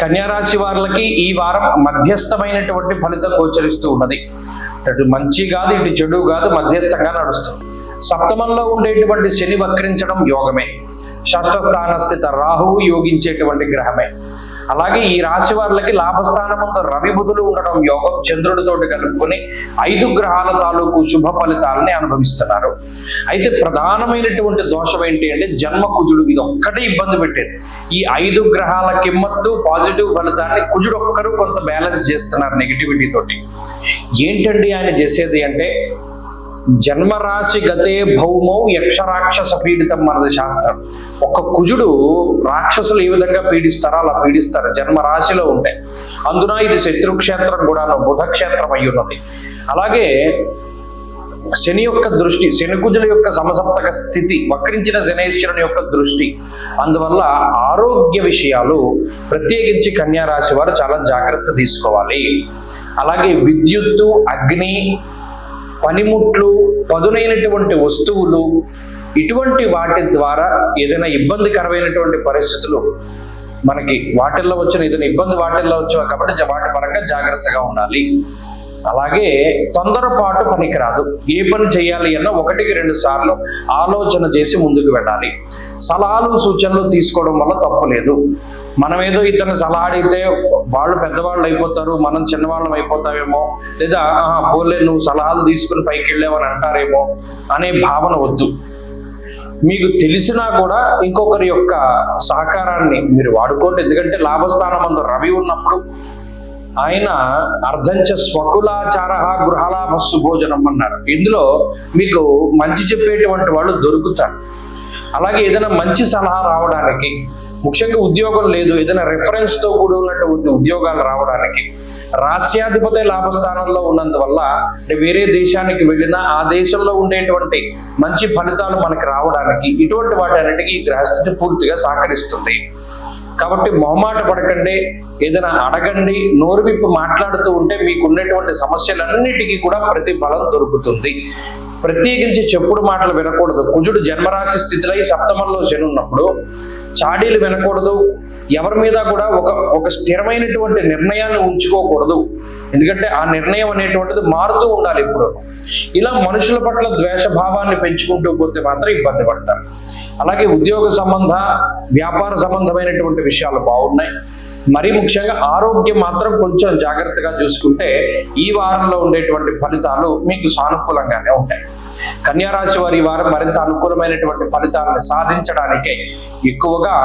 కన్యారాశి వారికి ఈ వారం మధ్యస్థమైనటువంటి ఫలితం గోచరిస్తూ ఉన్నది. అటు మంచి కాదు ఇటు చెడు కాదు మధ్యస్థంగా నడుస్తుంది. సప్తమంలో ఉండేటువంటి శని వక్రించడం యోగమే. షష్ఠ స్థిత రాహువు యోగించేటువంటి గ్రహమే. అలాగే ఈ రాశి వారికి లాభస్థానముందు రవి బుధులు ఉండడం యోగం. చంద్రుడితోటి కలుపుకొని ఐదు గ్రహాల తాలూకు శుభ ఫలితాలని అనుభవిస్తున్నారు. అయితే ప్రధానమైనటువంటి దోషం ఏంటి అంటే జన్మ కుజుడు ఇది ఒక్కటే ఇబ్బంది పెట్టేది. ఈ ఐదు గ్రహాల కిమ్మత్తు పాజిటివ్ ఫలితాన్ని కుజుడు ఒక్కరు కొంత బ్యాలెన్స్ చేస్తున్నారు నెగిటివిటీ తోటి. ఏంటండి ఆయన చేసేది అంటే జన్మరాశి గతే భౌమౌ యక్షరాక్షస పీడితం మనది శాస్త్రం. ఒక కుజుడు రాక్షసులు ఏ విధంగా పీడిస్తారో అలా పీడిస్తారు. జన్మరాశిలో ఉంటాయి అందున ఇది శత్రుక్షేత్రం కూడా బుధక్షేత్రం అయి ఉన్నది. అలాగే శని యొక్క దృష్టి శనికుజుల యొక్క సమసప్తక స్థితి వక్రించిన శనేశ్వరుని యొక్క దృష్టి. అందువల్ల ఆరోగ్య విషయాలు ప్రత్యేకించి కన్యా రాశి వారు చాలా జాగ్రత్త తీసుకోవాలి. అలాగే విద్యుత్తు అగ్ని పనిముట్లు పదునైనటువంటి వస్తువులు ఇటువంటి వాటి ద్వారా ఏదైనా ఇబ్బందికరమైనటువంటి పరిస్థితులు మనకి వాటిల్లో వచ్చిన ఏదైనా ఇబ్బంది వాటిల్లో వచ్చావు కాబట్టి వాటి పరంగా జాగ్రత్తగా ఉండాలి. అలాగే తొందరపాటు పనికిరాదు. ఏ పని చేయాలి అన్న ఒకటికి రెండు సార్లు ఆలోచన చేసి ముందుకు వెళ్ళాలి. సలహాలు సూచనలు తీసుకోవడం వల్ల తప్పు లేదు. మనం ఏదో ఇతను సలహా అడిగితే వాళ్ళు పెద్దవాళ్ళు అయిపోతారు మనం చిన్నవాళ్ళం అయిపోతామేమో లేదా పోలే నువ్వు సలహాలు తీసుకుని పైకి వెళ్ళావని అంటారేమో అనే భావన వద్దు. మీకు తెలిసినా కూడా ఇంకొకరి యొక్క సహకారాన్ని మీరు వాడుకోండి. ఎందుకంటే లాభస్థానం అందు రవి ఉన్నప్పుడు ఆయన అర్ధంచ స్వకులాచార గృహలాభస్సు భోజనం అన్నారు. ఇందులో మీకు మంచి చెప్పేటువంటి వాళ్ళు దొరుకుతారు. అలాగే ఏదైనా మంచి సలహా రావడానికి ముఖ్యంగా ఉద్యోగం లేదు ఏదైనా రెఫరెన్స్తో కూడి ఉన్నటువంటి ఉద్యోగాలు రావడానికి రాష్ట్రాధిపతి లాభస్థానంలో ఉన్నందువల్ల వేరే దేశానికి వెళ్ళినా ఆ దేశంలో ఉండేటువంటి మంచి ఫలితాలు మనకి రావడానికి ఇటువంటి వాటన్నిటికీ ఈ గ్రహస్థితి పూర్తిగా సహకరిస్తుంది. కాబట్టి మొహమాట పడకండి ఏదైనా అడగండి నోరు విప్పి మాట్లాడుతూ ఉంటే మీకు ఉండేటువంటి సమస్యలన్నిటికీ కూడా ప్రతిఫలం దొరుకుతుంది. ప్రత్యేకించి చెప్పుడు మాటలు వినకూడదు. కుజుడు జన్మరాశి స్థితిలో ఈ సప్తమంలో శని ఉన్నప్పుడు చాడీలు వినకూడదు. ఎవరి మీద కూడా ఒక ఒక స్థిరమైనటువంటి నిర్ణయాన్ని ఉంచుకోకూడదు. ఎందుకంటే ఆ నిర్ణయం అనేటువంటిది మారుతూ ఉండాలి ఇప్పుడు. ఇలా మనుషుల పట్ల ద్వేషభావాన్ని పెంచుకుంటూ పోతే మాత్రం ఇబ్బంది పడతారు. అలాగే ఉద్యోగ సంబంధ వ్యాపార సంబంధమైనటువంటి విషయాలు బాగున్నాయి. మరీ ముఖ్యంగా ఆరోగ్యం మాత్రం కొంచెం జాగ్రత్తగా చూసుకుంటే ఈ వారంలో ఉండేటువంటి ఫలితాలు మీకు సానుకూలంగానే ఉంటాయి. కన్యా రాశి వారి వారం మరింత అనుకూలమైనటువంటి ఫలితాలను సాధించడానికే ఎక్కువగా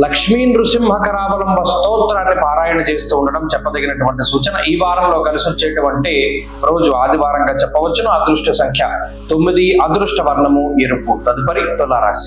లక్ష్మీ నృసింహకరావలంబ స్తోత్రాన్ని పారాయణ చేస్తూ ఉండడం చెప్పదగినటువంటి సూచన. ఈ వారంలో కలిసి వచ్చేటువంటి రోజు ఆదివారంగా చెప్పవచ్చును. అదృష్ట సంఖ్య తొమ్మిది అదృష్ట వర్ణము ఎరుపు. తదుపరి తులారాశి.